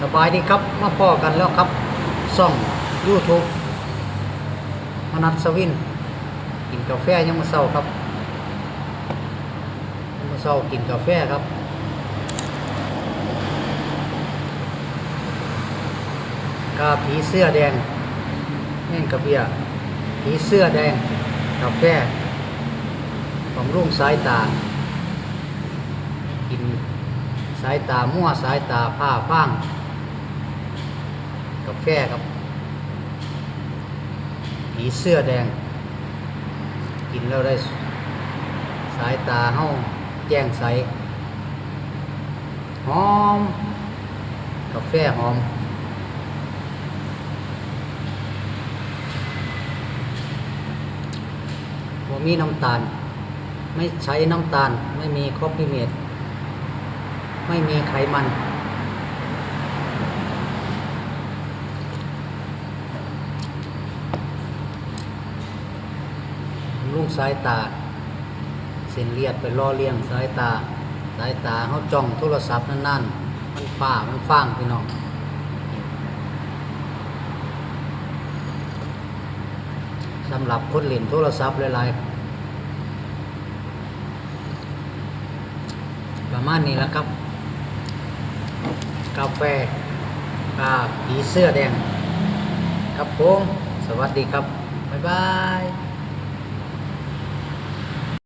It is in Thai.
สบายดีครับมาพ่อกันแล้วครับซ่อง YouTube มนัสสวิน กินกาแฟยังมาเศร้าครับยังมาเศร้ากินกาแฟครับกาผีเสื้อแดงแม่งกระเบียผีเสื้อแดงกาแฟบำรุงสายตา กินสายตามั่วสายตาผ้าฟางาแฟครับผีเสื้อแดง กินแล้วได้สายตาเฮาแจ้งใสหอมกาแฟหอมบ่มีน้ำตาล ไม่ใช้น้ำตาล ไม่มีคอฟฟีเมดไม่มีไขมัน ลุงสายตา เส้นเลียดไปล่อเลี้ยงสายตา สายตาเขาจ้องโทรศัพท์นั่นๆ มันฝ้ามันฟ้างพี่น้องสำหรับคนเล่นโทรศัพท์หลายๆ ประมาณนี้แล้วครับ กาแฟกาผีเสื้อแดง ครับผม สวัสดีครับ บ๊ายบาย